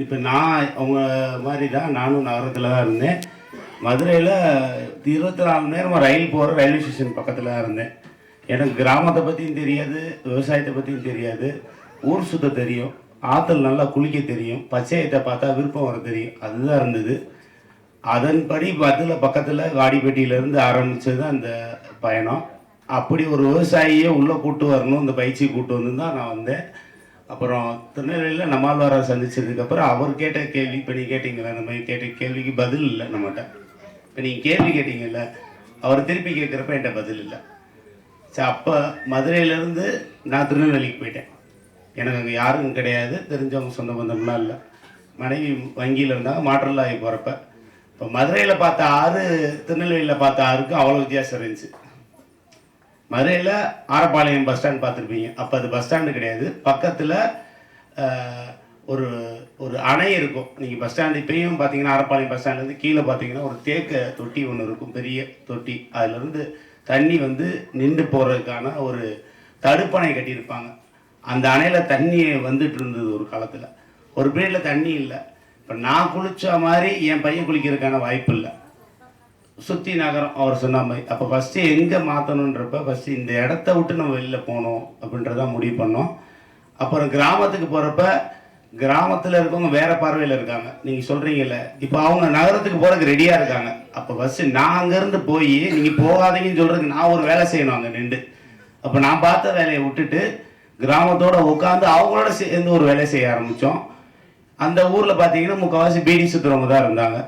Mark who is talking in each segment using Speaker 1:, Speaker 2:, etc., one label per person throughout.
Speaker 1: இப்போ நான் அவங்க மாதிரி தான் நானும் நகரத்தில் தான் இருந்தேன். மதுரையில் இருபத்தி நாலு நேரம் ரயில் போகிற ரயில்வே ஸ்டேஷன் பக்கத்தில் தான் இருந்தேன். எனக்கு கிராமத்தை பற்றியும் தெரியாது விவசாயத்தை பற்றியும் தெரியாது. ஊர் சுத்த தெரியும் ஆற்றுல நல்லா குளிக்க தெரியும் பச்சையத்தை பார்த்தா விருப்பம் வர தெரியும். அதுதான் இருந்தது. அதன்படி பதில் பக்கத்தில் வாடிப்பட்டியிலேருந்து ஆரம்பித்தது அந்த பயணம். அப்படி ஒரு விவசாயியை உள்ளே கூட்டு வரணும் இந்த பயிற்சி கூட்டு வந்து தான் நான் வந்தேன். அப்புறம் திருநெல்வேலியில் நம்மாழ்வாரை சந்திச்சதுக்கப்புறம் அவர் கேட்ட கேள்வி இப்போ நீங்கள் கேட்டீங்களா? நம்ம கேட்ட கேள்விக்கு பதில் இல்லை நம்மகிட்ட. இப்போ நீங்கள் கேள்வி கேட்டீங்கல்ல அவர் திருப்பி கேட்குறப்ப என்கிட்ட பதில் இல்லை. சரி அப்போ மதுரையிலேருந்து நான் திருநெல்வேலிக்கு போயிட்டேன். எனக்கு அங்கே யாரும் கிடையாது தெரிஞ்சவங்க சொந்த பந்தம்லாம் இல்லை. மனைவி வங்கியில் இருந்தாங்க மாற்றலாகி போகிறப்ப இப்போ மதுரையில் பார்த்த ஆறு திருநெல்வேலியில் பார்த்த ஆறுக்கும் அவ்வளோ வித்தியாசம் இருந்துச்சு. மதுரையில் ஆரப்பாளையம் பஸ் ஸ்டாண்ட் பார்த்துருப்பீங்க. அப்போ அது பஸ் ஸ்டாண்டு கிடையாது. பக்கத்தில் ஒரு ஒரு அணை இருக்கும். நீங்கள் பஸ் ஸ்டாண்டு இப்பயும் பார்த்தீங்கன்னா ஆரப்பாளையம் பஸ் ஸ்டாண்ட்லேருந்து கீழே பார்த்தீங்கன்னா ஒரு தேக்க தொட்டி ஒன்று இருக்கும். பெரிய தொட்டி. அதுலேருந்து தண்ணி வந்து நின்று போகிறதுக்கான ஒரு தடுப்பணை கட்டியிருப்பாங்க. அந்த அணையில் தண்ணி வந்துட்டு இருந்தது ஒரு காலத்தில். ஒரு பீரியடில் தண்ணி இல்லை. இப்போ நான் குளித்த மாதிரி என் பையன் குளிக்கிறதுக்கான வாய்ப்பு இல்லை. சுற்றி நகரம் அவர் சொன்ன மாதிரி. அப்போ ஃபஸ்ட்டு எங்கே மாற்றணுன்றப்ப ஃபஸ்ட்டு இந்த இடத்த விட்டு நம்ம வெளில போகணும் அப்படின்றத முடிவு பண்ணோம். அப்புறம் கிராமத்துக்கு போகிறப்ப கிராமத்தில் இருக்கவங்க வேறு பார்வையில் இருக்காங்க. நீங்கள் சொல்கிறீங்கல்ல இப்போ அவங்க நகரத்துக்கு போகிறதுக்கு ரெடியாக இருக்காங்க. அப்போ ஃபஸ்ட்டு நான் அங்கேருந்து போய் நீங்கள் போகாதீங்கன்னு சொல்கிறதுக்கு நான் ஒரு வேலை செய்யணும் அங்கே நின்று. அப்போ நான் பார்த்த வேலையை விட்டுட்டு கிராமத்தோட உட்காந்து அவங்களோட சேர்ந்து ஒரு வேலையை செய்ய ஆரம்பித்தோம் அந்த ஊரில் பார்த்தீங்கன்னா முக்கால்வாசி பீடி சுற்றுறவங்க தான் இருந்தாங்க.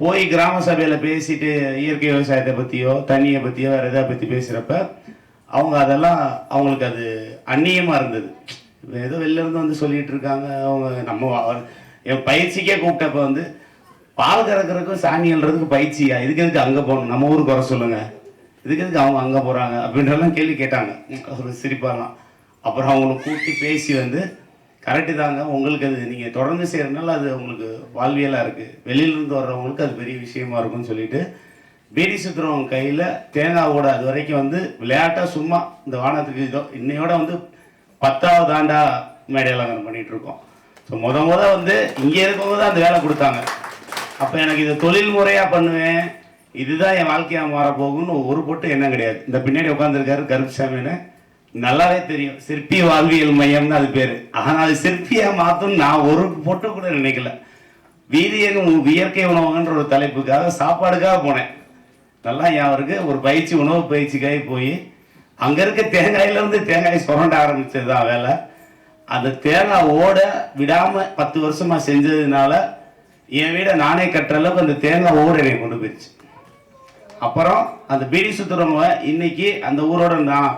Speaker 1: போய் கிராம சபையில் பேசிட்டு இயற்கை விவசாயத்தை பற்றியோ தண்ணியை பற்றியோ வேறு எதை பற்றி பேசுகிறப்ப அவங்க அதெல்லாம் அவங்களுக்கு அது அந்நியமாக இருந்தது. ஏதோ வெளில இருந்து வந்து சொல்லிட்டு இருக்காங்க. அவங்க நம்ம என் பயிற்சிக்கே கூப்பிட்டப்ப வந்து பால் கறக்கிறதுக்கும் சாணி பயிற்சியா? இதுக்கு எதுக்கு அங்கே போகணும்? நம்ம ஊருக்கு வர சொல்லுங்க. இதுக்கு எதுக்கு அவங்க அங்கே போகிறாங்க அப்படின்றலாம் கேள்வி கேட்டாங்க. ஒரு சிரிப்பாலாம். அப்புறம் அவங்கள கூட்டி பேசி வந்து கரெக்டு தாங்க. உங்களுக்கு அது நீங்கள் தொடர்ந்து செய்கிறனால அது உங்களுக்கு வாழ்வியலாக இருக்குது வெளியிலேருந்து வர்றவங்களுக்கு அது பெரிய விஷயமா இருக்கும்னு சொல்லிட்டு பீடி சுத்துறவங்க கையில் தேங்காவோட அது வரைக்கும் வந்து விளையாட்டாக சும்மா இந்த வானத்துக்கு இதோ இன்னையோட வந்து பத்தாவது ஆண்டா மேடையலங்கம் பண்ணிட்டு இருக்கோம். ஸோ முத முத வந்து இங்கே இருக்கவங்க தான் அந்த வேலை கொடுத்தாங்க. அப்போ எனக்கு இதை தொழில் முறையாக பண்ணுவேன். இதுதான் என் வாழ்க்கையாக மாறப்போகும்னு ஒரு பொட்டு எண்ணம் கிடையாது. இந்த பின்னாடி உட்காந்துருக்காரு கருப்புசாமின்னு நல்லாவே தெரியும். சிற்பி வாழ்வியல் மையம்னு அது பேர். ஆனால் அது சிற்பியாக மாற்றும் நான் ஒரு பொட்டு கூட நினைக்கல. வீதியகம் இயற்கை உணவுன்ற ஒரு தலைப்புக்காக சாப்பாடுக்காக போனேன். நல்லா ஞாபகம் இருக்கு. ஒரு பயிற்சி உணவு பயிற்சிக்காக போய் அங்கே இருக்க தேங்காயிலேருந்து தேங்காய் சுரண்ட ஆரம்பித்தது தான் வேலை. அந்த தேங்காய் ஓட விடாமல் பத்து வருஷமாக செஞ்சதுனால என் வீடை நானே கட்டுற அளவுக்கு அந்த தேங்காய் ஓட என்னை கொண்டு போயிடுச்சு. அப்புறம் அந்த பீடி சுத்துறவங்க இன்னைக்கு அந்த ஊரோட நான்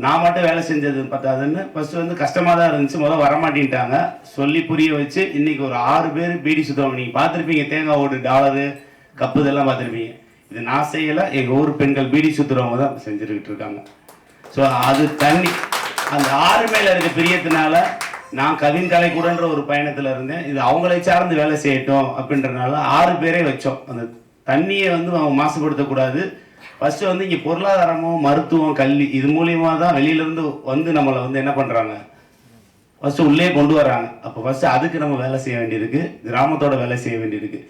Speaker 1: நான் மட்டும் வேலை செஞ்சது பத்தாதுன்னு ஃபர்ஸ்ட் வந்து கஷ்டமாக தான் இருந்துச்சு. முதல்ல வரமாட்டின்ட்டாங்க. சொல்லி புரிய வச்சு இன்னைக்கு ஒரு ஆறு பேர் பீடி சுத்தம். நீங்கள் பார்த்துருப்பீங்க தேங்காய் ஓடு டாலரு கப்பு இதெல்லாம் பார்த்துருப்பீங்க. இது நான் செய்யலை எங்கள் ஊர் பெண்கள் பீடி சுத்துறவங்க தான் செஞ்சுருக்கிட்டு இருக்காங்க. ஸோ அது தண்ணி. அந்த ஆறு மேல இருக்க பிரியத்தினால நான் கவின் கலைக்கூடன்ற ஒரு பயணத்துல இருந்தேன். இது அவங்களை சார்ந்து வேலை செய்யட்டும் அப்படின்றனால ஆறு பேரே வச்சோம். அந்த தண்ணியை வந்து அவங்க மாசுபடுத்தக்கூடாது. ஃபர்ஸ்ட் வந்து இங்கே பொருளாதாரமும் மருத்துவம் கல்வி இது மூலியமா தான் வெளியில இருந்து வந்து நம்மளை வந்து என்ன பண்றாங்க? ஃபர்ஸ்ட் உள்ளே கொண்டு வராங்க அப்போ ஃபர்ஸ்ட் அதுக்கு நம்ம வேலை செய்ய வேண்டியிருக்கு. கிராமத்தோட வேலை செய்ய வேண்டியிருக்கு.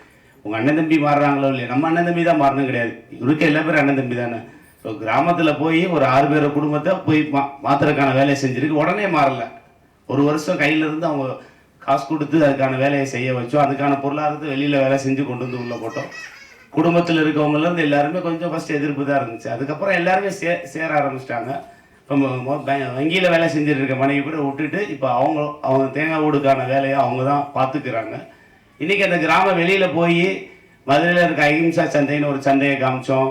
Speaker 1: உங்க அண்ணன் தம்பி மாறுறாங்களோ இல்லையா நம்ம அண்ணன் தம்பி தான் மாறணும் கிடையாது. இருக்க எல்லா பேரும் அண்ணன் தம்பி தானே. ஸோ கிராமத்தில் போய் ஒரு ஆறு பேர் குடும்பத்தை போய் மா மாத்துறதுக்கான வேலையை செஞ்சிருக்கு. உடனே மாறல. ஒரு வருஷம் கையில இருந்து அவங்க காசு கொடுத்து அதுக்கான வேலையை செய்ய வச்சோம். அதுக்கான பொருளாதாரத்தை வெளியில வேலை செஞ்சு கொண்டு வந்து உள்ள போட்டோம். குடும்பத்தில் இருக்கவங்கலேருந்து எல்லாருமே கொஞ்சம் ஃபர்ஸ்ட் எதிர்ப்பு தான் இருந்துச்சு. அதுக்கப்புறம் எல்லாருமே சே சேர ஆரம்பிச்சிட்டாங்க. இப்போ வங்கியில் வேலை செஞ்சுட்டு இருக்க மனைவி கூட விட்டுட்டு இப்போ அவங்க அவங்க தேங்காய் ஊடுக்கான வேலையை அவங்க தான் பார்த்துக்கிறாங்க இன்றைக்கி அந்த கிராமம் வெளியில் போய் மதுரையில் இருக்க அஹிம்சா சந்தைன்னு ஒரு சந்தையை காமிச்சோம்.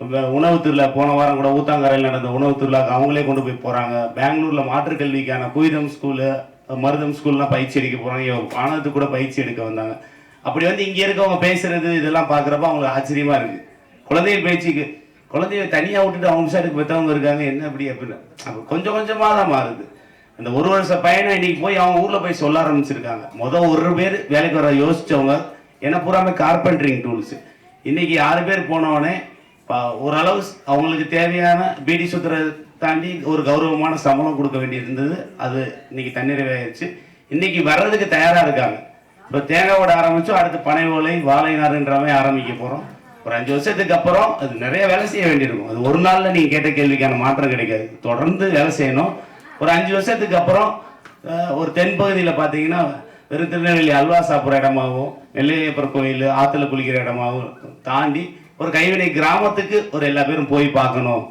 Speaker 1: இப்போ உணவு திருவிழா போன வாரம் கூட ஊத்தாங்கரையில் நடந்த உணவு திருவிழாக்கு அவங்களே கொண்டு போய் போகிறாங்க பெங்களூரில் மாற்றுக் கல்விக்கான குயிதம் ஸ்கூலு மருதம் ஸ்கூல்லாம் பயிற்சி எடுக்க போகிறாங்க பானத்துக்கு கூட பயிற்சி எடுக்க வந்தாங்க. அப்படி வந்து இங்கே இருக்கவங்க பேசுறது இதெல்லாம் பார்க்குறப்ப அவங்களுக்கு ஆச்சரியமா இருக்கு. குழந்தைகள் பேச்சுக்கு குழந்தைய தனியாக விட்டுட்டு அவங்க சைடுக்கு பெற்றவங்க இருக்காங்க என்ன அப்படி அப்படின்னு அப்போ கொஞ்சம் கொஞ்சமாக தான் மாறுது. அந்த ஒரு வருஷ பயணம் இன்னைக்கு போய் அவங்க ஊரில் போய் சொல்ல ஆரம்பிச்சிருக்காங்க. மொதல் ஒரு பேர் வேலைக்கு வர யோசித்தவங்க ஏன்னா பூராமே கார்பெண்டரிங் டூல்ஸ் இன்னைக்கு ஆறு பேர் போனவொடனே ப- ஓரளவு அவங்களுக்கு தேவையான பீடி சுத்துறதை தாண்டி ஒரு கௌரவமான சம்பளம் கொடுக்க வேண்டியிருந்தது. அது இன்னைக்கு தன்னிறைவாயிருச்சு இன்னைக்கு வர்றதுக்கு தயாராக இருக்காங்க. இப்போ தேங்காவோட ஆரம்பித்தோம் அடுத்து பனை ஓலை வாழை ஆரம்பிக்க போகிறோம் ஒரு அஞ்சு வருஷத்துக்கு அப்புறம் அது நிறைய வேலை செய்ய வேண்டியிருக்கும். அது ஒரு நாளில் நீங்கள் கேட்ட கேள்விக்கான மாற்றம் கிடைக்காது. தொடர்ந்து வேலை செய்யணும். ஒரு அஞ்சு வருஷத்துக்கு அப்புறம் ஒரு தென்பகுதியில் பார்த்தீங்கன்னா வெறும் திருநெல்வேலி அல்வா சாப்பிட்ற இடமாகவும் நெல்லையப்பர் கோயில் ஆற்றுல குளிக்கிற இடமாகவும் தாண்டி ஒரு கைவினை கிராமத்துக்கு ஒரு எல்லா பேரும் போய் பார்க்கணும்.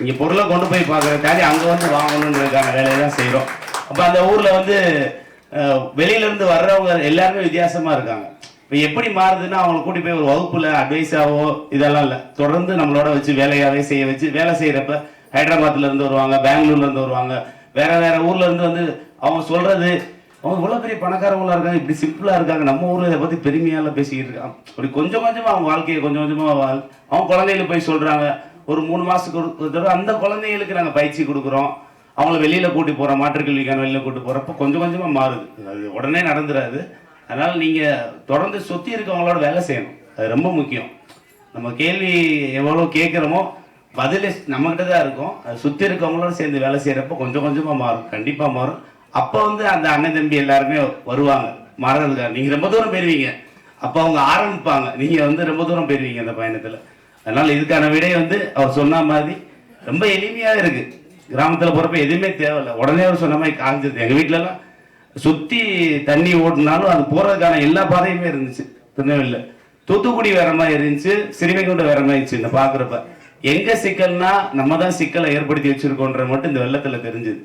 Speaker 1: இங்கே பொருளை கொண்டு போய் பார்க்குற தாண்டி அங்கே வந்து வாங்கணுன்றதுக்கான வேலையை தான் செய்கிறோம் அப்போ அந்த ஊரில் வந்து வெளியிலேருந்து வெளியில இருந்து வர்றவங்க எல்லாருமே வித்தியாசமா இருக்காங்க. இப்போ எப்படி மாறுதுன்னா அவங்களை கூட்டி போய் ஒரு வகுப்புல அட்வைஸாவோ இதெல்லாம் இல்லை. தொடர்ந்து நம்மளோட வச்சு வேலையாவே செய்ய வச்சு வேலை செய்யறப்ப ஹைதராபாத்ல இருந்து வருவாங்க பெங்களூர்ல இருந்து வருவாங்க வேற வேற ஊர்ல இருந்து வந்து அவங்க சொல்றது அவங்க இவ்வளவு பெரிய பணக்காரங்களா இருக்காங்க இப்படி சிம்பிளா இருக்காங்க. நம்ம ஊர்ல இதை பத்தி பெருமையால பேசிக்கிட்டு இருக்காங்க. அப்படி கொஞ்சம் கொஞ்சமா அவங்க வாழ்க்கையை கொஞ்சம் கொஞ்சமா வாழ் அவங்க குழந்தைகளுக்கு போய் சொல்றாங்க. ஒரு மூணு மாசத்துக்கு ஒரு- தடவை அந்த குழந்தைகளுக்கு நாங்கள் பயிற்சி கொடுக்குறோம். அவங்கள வெளியில் கூட்டி போகிற மாற்றுக்கல்விக்கான வெளியில் கூட்டி போகிறப்ப கொஞ்சம் கொஞ்சமாக மாறுது. அது உடனே நடந்துடாது அதனால் நீங்கள் தொடர்ந்து சுற்றி இருக்கவங்களோட வேலை செய்யணும். அது ரொம்ப முக்கியம். நம்ம கேள்வி எவ்வளோ கேட்குறோமோ பதில் நம்மகிட்ட தான் இருக்கும். அது சுற்றி இருக்கவங்களோட சேர்ந்து வேலை செய்கிறப்ப கொஞ்சம் கொஞ்சமாக மாறும். கண்டிப்பாக மாறும். அப்போ வந்து அந்த அண்ணன் தம்பி எல்லாருமே வருவாங்க. மாறதுக்காக நீங்கள் ரொம்ப தூரம் பெறுவீங்க அப்போ அவங்க ஆரம்பிப்பாங்க. நீங்கள் வந்து ரொம்ப தூரம் போயிருவீங்க அந்த பயணத்தில். அதனால் இதுக்கான விடை வந்து அவர் சொன்ன மாதிரி ரொம்ப எளிமையாக இருக்குது கிராமத்தில் போகிறப்ப எதுவுமே தேவையில்லை. உடனே அவர் சொன்ன மாதிரி காய்ஞ்சது எங்கள் வீட்டிலலாம் சுற்றி தண்ணி ஓட்டினாலும் அது போகிறதுக்கான எல்லா பாதையுமே இருந்துச்சு. திருநெல்வேலியில் தூத்துக்குடி வேற மாதிரி இருந்துச்சு. சிறுவைகுண்டம் வேற மாதிரி இருந்துச்சு. இந்த பார்க்குறப்ப எங்கே சிக்கல்னா நம்ம தான் சிக்கலை ஏற்படுத்தி வச்சுருக்கோன்ற மட்டும் இந்த வெள்ளத்தில் தெரிஞ்சுது.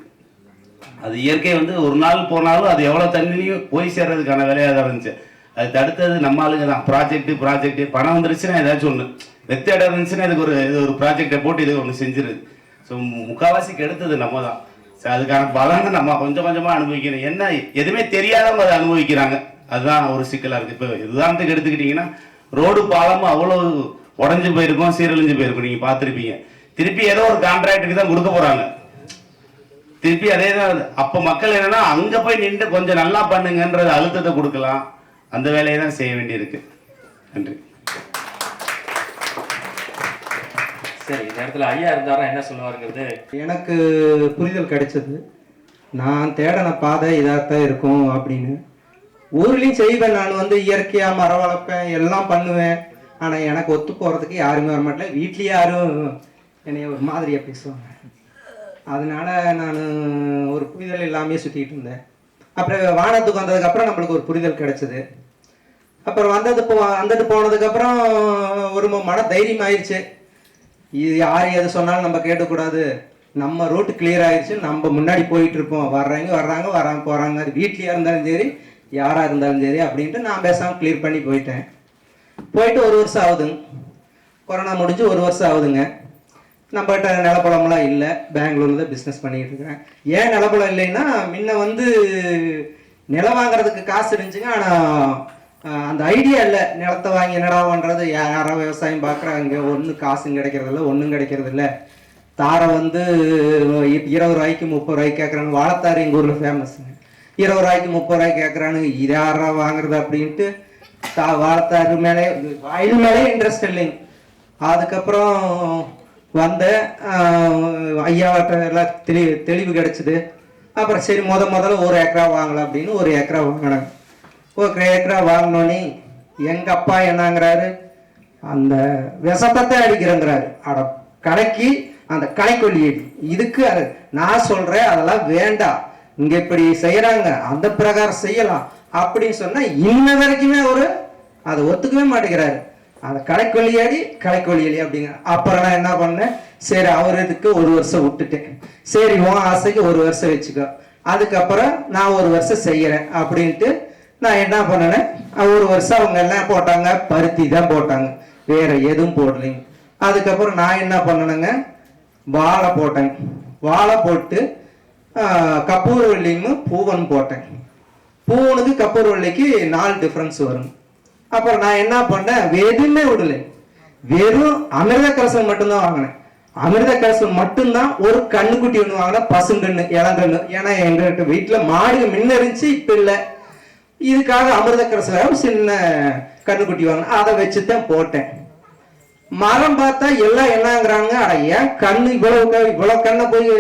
Speaker 1: அது இயற்கை வந்து ஒரு நாள் போனாலும் அது எவ்வளோ தண்ணியும் போய் சேர்றதுக்கான வேலையாக தான் இருந்துச்சு. அது தடுத்தது நம்ம ஆளுங்க தான். ப்ராஜெக்ட் ப்ராஜெக்ட் பணம் வந்துருச்சுன்னா ஏதாச்சும் ஒன்று வெத்த இடம் இருந்துச்சுன்னா இதுக்கு ஒரு இது ஒரு ப்ராஜெக்டை போட்டு இது ஒன்று செஞ்சிருது. ஸோ முக்காவாசி எடுத்தது நம்ம தான் ஸோ அதுக்கான பலனை நம்ம கொஞ்சம் கொஞ்சமாக அனுபவிக்கணும். என்ன எதுவுமே தெரியாதவங்க அதை அனுபவிக்கிறாங்க. அதுதான் ஒரு சிக்கலாக இருக்குது இப்போ உதாரணத்துக்கு எடுத்துக்கிட்டிங்கன்னா ரோடு பாலமும் அவ்வளோ உடஞ்சு போயிருக்கும் சீரழிஞ்சு போயிருக்கும். நீங்கள் பார்த்துருப்பீங்க. திருப்பி ஏதோ ஒரு கான்ட்ராக்டுக்கு தான் கொடுக்க போகிறாங்க திருப்பி அதே தான் அப்போ மக்கள் என்னென்னா அங்கே போய் நின்று கொஞ்சம் நல்லா பண்ணுங்கன்றது அழுத்தத்தை கொடுக்கலாம். அந்த வேலையை தான் செய்ய வேண்டியிருக்கு. நன்றி.
Speaker 2: சரி இந்த இடத்துல ஐயா இருந்தாரா என்ன சொல்லுவாருங்கிறது?
Speaker 3: எனக்கு புரிதல் கிடைச்சது. நான் தேடின பாதை இதாகத்தான் இருக்கும் அப்படின்னு. ஊர்லேயும் செய்வேன் நான் வந்து இயற்கையாக மரம் வளர்ப்பேன் எல்லாம் பண்ணுவேன். ஆனால் எனக்கு ஒத்து போகிறதுக்கு யாருமே வர மாட்டேன். வீட்லேயும் யாரும் என்னைய ஒரு மாதிரியாக பேசுவாங்க. அதனால நான் ஒரு புரிதல் இல்லாமே சுற்றிட்டு இருந்தேன். அப்புறம் வானத்துக்கு வந்ததுக்கப்புறம் நம்மளுக்கு ஒரு புரிதல் கிடைச்சது. அப்புறம் வந்தது போ வந்துட்டு போனதுக்கப்புறம் ஒரு மன தைரியம் ஆயிடுச்சு இது யார் எது சொன்னாலும் நம்ம கேட்கக்கூடாது. நம்ம ரூட் கிளியர் ஆயிடுச்சு நம்ம முன்னாடி போயிட்டு இருப்போம் வர்றவங்க வர்றாங்க வராங்க போகிறாங்க வீட்லேயா இருந்தாலும் சரி யாராக இருந்தாலும் சரி அப்படின்ட்டு நான் பேசாமல் கிளியர் பண்ணி போயிட்டேன். போயிட்டு ஒரு வருஷம் ஆகுதுங்க. கொரோனா முடிஞ்சு ஒரு வருஷம் ஆகுதுங்க. நம்மகிட்ட நிலப்பழம்லாம் இல்லை. பெங்களூரில் தான் பிஸ்னஸ் பண்ணிகிட்டு இருக்கிறேன் ஏன் நிலப்பழம் இல்லைன்னா முன்ன வந்து நிலம் வாங்குறதுக்கு காசு இருந்துச்சுங்க ஆனால் அந்த ஐடியா இல்லை. நிலத்தை வாங்கி என்னடா பண்ணுறது யாரோ விவசாயம் பார்க்குறாங்க. ஒன்றும் காசும் கிடைக்கிறதில்ல ஒன்றும் கிடைக்கிறதில்ல தாரை வந்து இருபது ரூபாய்க்கு முப்பது ரூபாய்க்கு கேட்குறாங்க வாழைத்தார் எங்கள் ஊரில் ஃபேமஸ்ங்க இருபது ரூபாய்க்கு முப்பது ரூபாய்க்கு கேட்குறானுங்க இது யாரா வாங்குறது அப்படின்ட்டு தா வாழைத்தாரு மேலே வயல் மேலே இன்ட்ரெஸ்ட் இல்லைங்க. அதுக்கப்புறம் வந்தேன் ஐயாவட்ட எல்லாம் தெளி தெளிவு கிடச்சிது. அப்புறம் சரி முத முதல்ல ஒரு ஏக்கரா வாங்கலாம் அப்படின்னு ஒரு ஏக்கரா வாங்கினாங்க. ஒரு ஏக்கரா வாங்கினோன்னே எங்கள் அப்பா என்னங்கிறாரு? அந்த விஷத்தை அடிக்கிறேங்கிறாரு. அட கடைக்கு அந்த களைக்கொல்லி அடி. இதுக்கு அது நான் சொல்கிறேன் அதெல்லாம் வேண்டாம். இங்கே இப்படி செய்கிறாங்க அந்த பிரகாரம் செய்யலாம் அப்படின்னு சொன்னால் இன்ன வரைக்குமே அவர் அதை ஒத்துக்கவே மாட்டேங்கிறாரு. அந்த களைக்கொல்லியாடி களைக்கொல்லியடி அப்படிங்க. அப்புறம் நான் என்ன பண்ணேன்? சரி அவர் இதுக்கு ஒரு வருஷம் விட்டுட்டேன். சரி உன் ஆசைக்கு ஒரு வருஷம் வச்சுக்கோ. அதுக்கப்புறம் நான் ஒரு வருஷம் செய்யறேன் அப்படின்ட்டு நான் என்ன பண்ணேன் ஒரு வருஷம் அவங்க எல்லாம் போட்டாங்க? பருத்தி தான் போட்டாங்க. வேற எதுவும் போடலைங்க அதுக்கப்புறம் நான் என்ன பண்ணணுங்க வாழை போட்டேன். வாழை போட்டு ஆஹ், கப்பூரவள்ளியும் பூவன் போட்டேன். பூவனுக்கு கப்பூரவள்ளிக்கு நாலு டிஃப்ரென்ஸ் வரும். அப்புறம் நான் என்ன பண்ணேன் எதுவுமே விடலை. வெறும் அமிர்த கலசம் மட்டும்தான் வாங்கினேன். அமிர்த கலசம் மட்டும்தான் ஒரு கண்ணுக்குட்டி ஒன்று வாங்கினேன். பசுங்கண்ணு இளங்கண்ணு. ஏன்னா எங்கள்கிட்ட வீட்டில் மாடு முன்ன இருந்துச்சு இப்போ இல்லை. இதுக்காக அமிர்த கலசம் சின்ன கண்ணுக்குட்டி வாங்கினேன் அதை வச்சு தான் போட்டேன். மரம் பார்த்தா எல்லாம் என்னங்கிறாங்க அட ஏன் கண்ணு இவ்வளவு இவ்வளோ இவ்வளவு கண்ணை போய்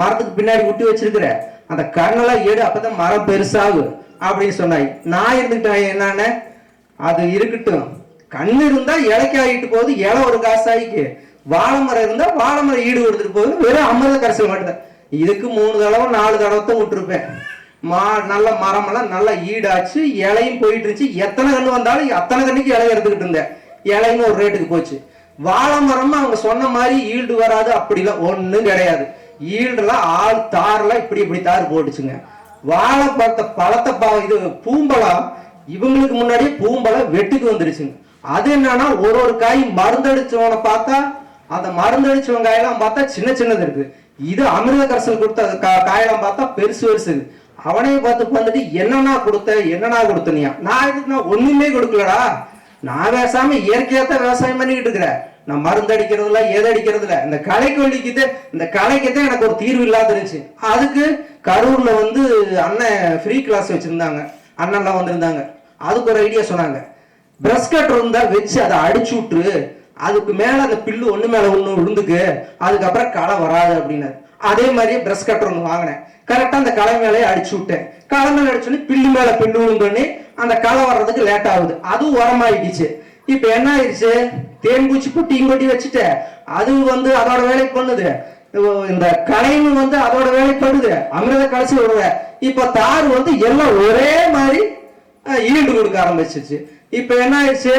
Speaker 3: மரத்துக்கு பின்னாடி விட்டு வச்சிருக்கிற? அந்த கண்ணெல்லாம் எடு அப்பதான் மரம் பெருசாகும் அப்படின்னு சொன்னாய். நான் இருந்துக்கிட்டேன் என்னன்னு? அது இருக்கட்டும். கண்ணு இருந்தா இலைக்காயிட்டு போகுது இலை ஒரு காசாயிக்கு. வாழை மரம் இருந்தா வாழை மரம் ஈடு கொடுத்துட்டு போகுது வெறும் அமிர்த கரைசல் மட்டும்தான். இதுக்கு மூணு தடவை நாலு தடவை தான் விட்டுருப்பேன். மா நல்ல மரமெல்லாம் நல்லா ஈடாச்சு இலையும் போயிட்டு இருந்துச்சு எத்தனை கன்று வந்தாலும் அத்தனை கண்ணுக்கு இலை எடுத்துக்கிட்டு இருந்தேன். இலைன்னு ஒரு ரேட்டுக்கு போச்சு. வாழை மரம்னு அவங்க சொன்ன மாதிரி ஈல்டு வராது அப்படிலாம் ஒன்றும் கிடையாது. ஈல்டுலாம் ஆள் தாரெல்லாம் இப்படி இப்படி தார் போட்டுச்சுங்க. வாழை பழத்தை பழத்தை பா இது பூம்பழம் இவங்களுக்கு முன்னாடியே பூம்பழம் வெட்டுக்கு வந்துருச்சுங்க. அது என்னன்னா ஒரு ஒரு காய் மருந்தடிச்சவனை பார்த்தா அந்த மருந்தடிச்சவன் காயெல்லாம் பார்த்தா சின்ன சின்னது இருக்கு. இது அமிர்த கரசல் கொடுத்த கா- காயெல்லாம் பார்த்தா பெருசு பெருசு இருக்கு அவனையும் பார்த்து வந்துட்டு என்னன்னா கொடுத்த? என்னன்னா கொடுத்தனியா? நான் இதுக்கு நான் ஒண்ணுமே கொடுக்கலடா. நான் பேசாம இயற்கையா தான் விவசாயம் பண்ணிக்கிட்டு இருக்கிறேன். நான் மருந்து அடிக்கிறதுல எது அடிக்கிறதுல இந்த களைக்கு வலிக்குது இந்த களைக்கு தான் எனக்கு ஒரு தீர்வு இல்லாத இருந்துச்சு. அதுக்கு கரூர்ல வந்து அண்ணன் ஃப்ரீ கிளாஸ் வச்சிருந்தாங்க. அண்ணன்லாம் வந்திருந்தாங்க. அதுக்கு ஒரு ஐடியா சொன்னாங்க. பிரஷ் கட்டர் இருந்தா வச்சு அதை அடிச்சு விட்டுரு. அதுக்கு மேல அந்த பில்லு ஒண்ணு மேல ஒண்ணு விழுந்துக்கு. அதுக்கப்புறம் களை வராது அப்படின்னாரு. அதே மாதிரி பிரஷ் கட்டர் ஒன்று வாங்கினேன். கரெக்டாக அந்த களை மேலே அடிச்சு விட்டேன். களை மேலே அடிச்சோன்னே பில்லு மேலே பில்லு பண்ணி அந்த களை வர்றதுக்கு லேட் ஆகுது. அதுவும் உரமாயிடுச்சு இப்போ என்ன ஆயிடுச்சு? தேன்பூச்சி குட்டியும் கொட்டி வச்சுட்டு. அது வந்து அதோட வேலை பண்ணுது. இந்த கலையும் வந்து அதோட வேலைப்படுது அமிர்த கடைசி விடுற. இப்போ தார் வந்து எல்லாம் ஒரே மாதிரி அஹ், ஈல்டு கொடுக்க ஆரம்பிச்சிச்சு இப்போ என்ன ஆயிடுச்சு?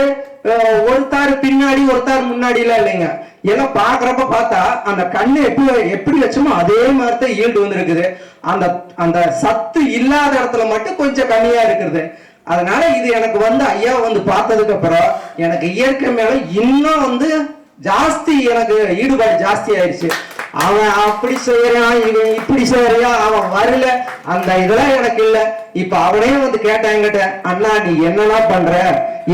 Speaker 3: ஒரு தார் பின்னாடி ஒரு தார் முன்னாடி எல்லாம் இல்லைங்க. ஏன்னா பாக்குறப்ப பார்த்தா அந்த கண்ணு எப்படி எப்படி வச்சோமோ அதே மாதிரி தான் ஈல்டு வந்திருக்குது. அந்த அந்த சத்து இல்லாத இடத்துல மட்டும் கொஞ்சம் கம்மியா இருக்குது அதனால இது எனக்கு வந்து ஐயா வந்து பார்த்ததுக்கு அப்புறம் எனக்கு இயற்கை மேல இன்னும் வந்து ஜாஸ்தி எனக்கு ஈடுபாடு ஜாஸ்தி ஆயிடுச்சு. அவன் அப்படி செய்யறான் இவன் இப்படி செய்யறியா அவன் வரல. அந்த இதெல்லாம் எனக்கு இல்ல. இப்ப அவனே வந்து கேட்டான் என்கிட்ட அண்ணா நீ என்னெல்லாம் பண்ற?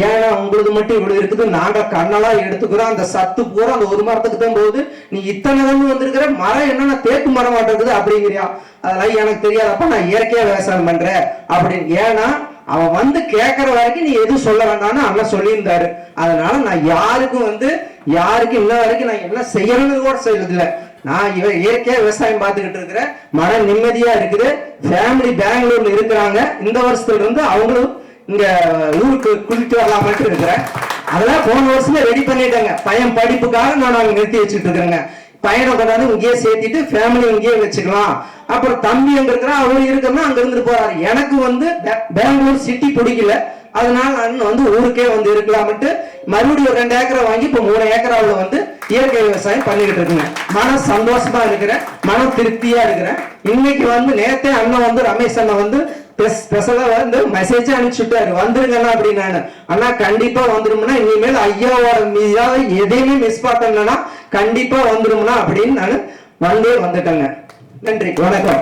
Speaker 3: ஏன்னா உங்களுக்கு மட்டும் இவ்வளவு இருக்குது. நாங்க கண்ணெல்லாம் எடுத்துக்கிறோம். அந்த சத்து பூரா அந்த ஒரு மரத்துக்கு தான் போகுது. நீ இத்தனை தான் வந்திருக்கிற மரம் என்னன்னா தேக்கு மரம் மாட்டேங்குது அப்படிங்கிறியா? அதெல்லாம் எனக்கு தெரியாதப்ப நான் இயற்கையா விவசாயம் பண்றேன் அப்படின்னு. ஏன்னா அவன் வந்து கேட்கற வரைக்கும் நீ எதுவும் சொல்ல வேண்டாம்னு அண்ணன் சொல்லியிருந்தாரு. அதனால நான் யாருக்கும் வந்து யாருக்கும் இன்ன வரைக்கும் நான் என்ன செய்யணும்னு கூட செய்யறது நான் இவ இயற்கையா விவசாயம் பார்த்துக்கிட்டு இருக்கிறேன் மன நிம்மதியா இருக்குது. ஃபேமிலி பெங்களூர்ல இருக்கிறாங்க. இந்த வருஷத்துல இருந்து அவங்களும் இங்க ஊருக்கு குளித்து வரலாமட்டு இருக்கிறேன். அதெல்லாம் போன வருஷமே ரெடி பண்ணிட்டேங்க. பையன் படிப்புக்காக நான் நாங்கள் நிறுத்தி வச்சுட்டு இருக்கிறேங்க. பையனை கொண்டாந்து இங்கேயே சேர்த்திட்டு ஃபேமிலி இங்கேயே வச்சுக்கலாம். அப்புறம் தம்பி எங்க இருக்கிறா அவர் இருக்கிறனா அங்க இருந்துட்டு போறாரு. எனக்கு வந்து பெ- பெங்களூர் சிட்டி பிடிக்கல. அதனால நான் வந்து ஊருக்கே வந்து இருக்கலாம்ட்டு மறுபடியும் ஒரு ரெண்டு ஏக்கரை வாங்கி இப்ப மூணு ஏக்கராவில் வந்து இயற்கை விவசாயம் பண்ணிக்கிட்டு இருக்குங்க. மன சந்தோஷமா இருக்கிறேன் மன திருப்தியா இருக்கிறேன் இன்னைக்கு வந்து நேத்தே அண்ணன் வந்து ரமேஷ் அண்ணன் வந்து ஸ்பெஷலா வந்து மெசேஜ் அனுப்பிச்சுட்டாரு. வந்துருங்கண்ணா அப்படின்னு அண்ணா கண்டிப்பா வந்துருமுன்னா இனிமேல் ஐயாவோட மீதாவது எதையுமே மிஸ் பார்த்தேன்னா கண்டிப்பா வந்துருமுன்னா அப்படின்னு நான் வந்தே வந்துட்டேங்க. நன்றி. வணக்கம்.